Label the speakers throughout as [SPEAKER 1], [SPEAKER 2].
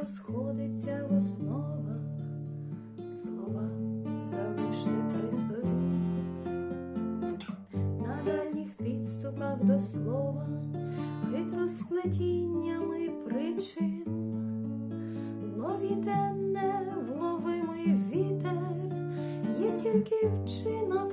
[SPEAKER 1] розходиться в основах, слова залиште при собі. На дальніх підступах до слова, хитро сплетіннями причин, ловіте невловимий вітер, є тільки вчинок,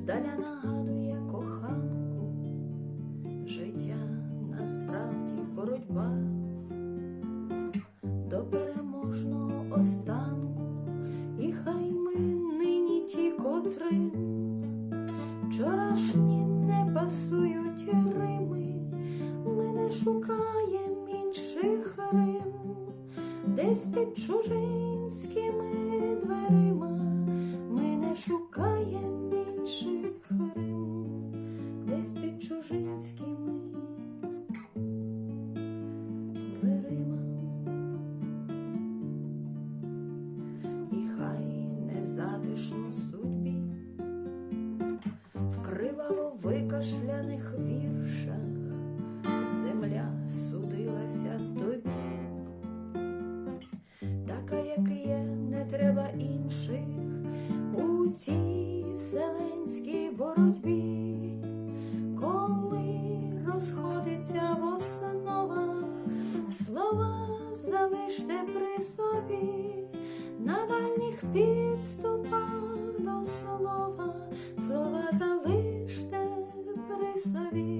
[SPEAKER 1] здаля нагадує коханку, життя насправді боротьба. До переможного останку, і хай ми нині ті, котрим вчорашні не пасують Рими, ми не шукаємо інших Рим, десь під чужинськими дверима, ми не шукаємо така, як є, не треба інших у цій вселенській боротьбі, коли розходиться в основах, слова залиште при собі, на дальніх підступах до слова, слова залиште при собі.